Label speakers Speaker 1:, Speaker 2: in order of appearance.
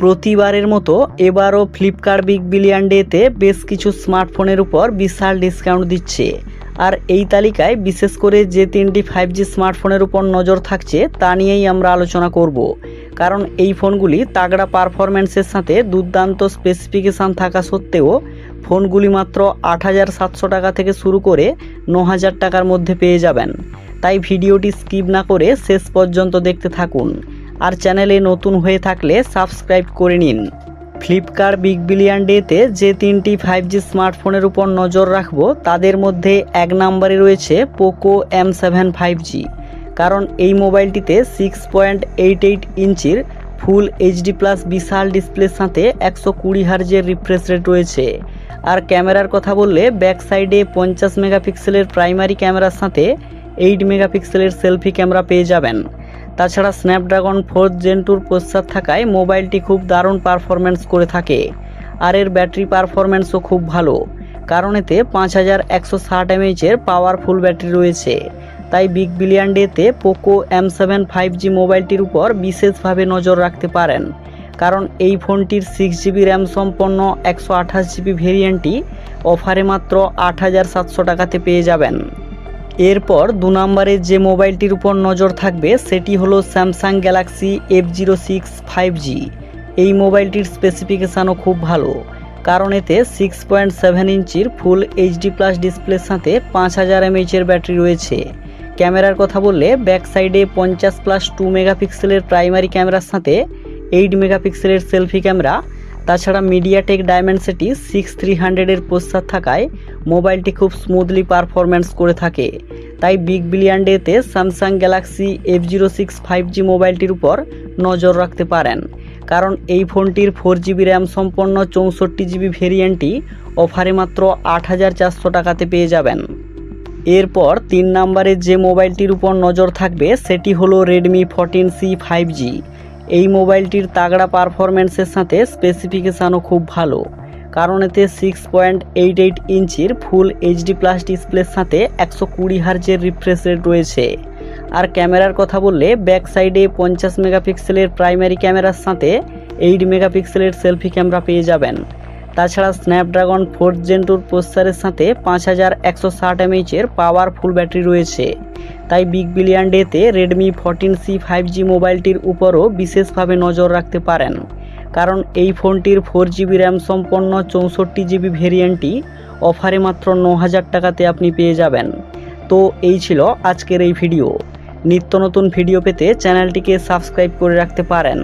Speaker 1: প্রতিবারের মতো এবারও ফ্লিপকার্ট বিগ বিলিয়ন ডেতে বেশ কিছু স্মার্টফোনের উপর বিশাল ডিসকাউন্ট দিচ্ছে। আর এই তালিকায় বিশেষ করে যে তিনটি ফাইভ জি স্মার্টফোনের উপর নজর থাকছে, তা নিয়েই আমরা আলোচনা করব। কারণ এই ফোনগুলি তাগড়া পারফরম্যান্সের সাথে দুর্দান্ত স্পেসিফিকেশান থাকা সত্ত্বেও ফোনগুলি মাত্র আট হাজার সাতশো টাকা থেকে শুরু করে ন হাজার টাকার মধ্যে পেয়ে যাবেন। তাই ভিডিওটি স্কিপ না করে শেষ পর্যন্ত দেখতে থাকুন। আর চ্যানেলে নতুন হয়ে থাকলে সাবস্ক্রাইব করে নিন। ফ্লিপকার্ট বিগ বিলিয়ন ডেতে যে তিনটি ফাইভ জি স্মার্টফোনের উপর নজর রাখব, তাদের মধ্যে এক নম্বরে রয়েছে Poco M seven five G কারণ এই মোবাইলটিতে সিক্স পয়েন্ট এইট এইট ইঞ্চির ফুল এইচডি প্লাস বিশাল ডিসপ্লের সাথে একশো কুড়ি হার্জের রিফ্রেশ রেট রয়েছে। আর ক্যামেরার কথা বললে ব্যাক সাইডে পঞ্চাশ মেগাপিক্সেলের প্রাইমারি ক্যামেরার সাথে এইট মেগাপিক্সেলের সেলফি ক্যামেরা পেয়ে যাবেন। তাছাড়া স্ন্যাপড্রাগন ফোর্থ জেন টুর প্রস্তাব থাকায় মোবাইলটি খুব দারুণ পারফরমেন্স করে থাকে। আর এর ব্যাটারি পারফরমেন্সও খুব ভালো। কারণ এতে পাঁচ হাজার একশো ষাট এমএইচের পাওয়ারফুল ব্যাটারি রয়েছে। তাই বিগ বিলিয়ান ডেতে Poco M seven five G মোবাইলটির উপর বিশেষভাবে নজর রাখতে পারেন। কারণ এই ফোনটির সিক্স জিবি র্যাম সম্পন্ন একশো আঠাশ জিবি ভেরিয়েন্টটি অফারে মাত্র আট হাজার সাতশো টাকাতে পেয়ে যাবেন। এরপর দু নম্বরে যে মোবাইলটির উপর নজর থাকবে, সেটি হলো Samsung Galaxy F zero six five G এই মোবাইলটির স্পেসিফিকেশানও খুব ভালো, কারণ এতে সিক্স পয়েন্ট সেভেন ইঞ্চির ফুল এইচডি প্লাস ডিসপ্লের সাথে পাঁচ হাজার এমএইচের ব্যাটারি রয়েছে। ক্যামেরার কথা বললে ব্যাক সাইডে পঞ্চাশ প্লাস টু মেগাপিক্সেলের প্রাইমারি ক্যামেরার সাথে এইট মেগাপিক্সেলের সেলফি ক্যামেরা তাছাড়া মিডিয়াটেক ডায়মেন্সিটি সিক্স থ্রি হান্ড্রেডের প্রস্তাব থাকায় মোবাইলটি খুব স্মুথলি পারফরম্যান্স করে থাকে। তাই বিগ বিলিয়ন ডেতে Samsung Galaxy F zero six five G মোবাইলটির উপর নজর রাখতে পারেন। কারণ এই ফোনটির ফোর জিবি র্যাম সম্পন্ন চৌষট্টি জিবি ভেরিয়েন্টটি অফারে মাত্র আট হাজার চারশো টাকাতে পেয়ে যাবেন। এরপর তিন নম্বরে যে মোবাইলটির উপর নজর থাকবে, সেটি হলো Redmi fourteen C five G এই মোবাইলটির তাগড়া পারফরমেন্সের সাথে স্পেসিফিকেশানও খুব ভালো। কারণ এতে সিক্স পয়েন্ট এইট এইট ইঞ্চির ফুল এইচডি প্লাস ডিসপ্লের সাথে একশো কুড়ি হার্জের রিফ্রেশ রেট রয়েছে। আর ক্যামেরার কথা বললে ব্যাক সাইডে পঞ্চাশ মেগাপিক্সেলের প্রাইমারি ক্যামেরার সাথে এইট মেগাপিক্সেলের সেলফি ক্যামেরা পেয়ে যাবেন। তাছাড়া স্ন্যাপড্রাগন ফোর্থ জেন টুর প্রসেসরের সাথে পাঁচ হাজার একশো ষাট এমএইচের পাওয়ারফুল ব্যাটারি রয়েছে। তাই বিগ বিলিয়ন ডেতে Redmi fourteen C five G মোবাইলটির উপরও বিশেষভাবে নজর রাখতে পারেন। কারণ এই ফোনটির ফোর জিবি র্যাম সম্পন্ন চৌষট্টি জিবি ভেরিয়েন্টটি অফারে মাত্র ন হাজার টাকাতে আপনি পেয়ে যাবেন। তো এই ছিল আজকের এই ভিডিও নিত্য নতুন ভিডিও পেতে চ্যানেলটিকে সাবস্ক্রাইব করে রাখতে পারেন।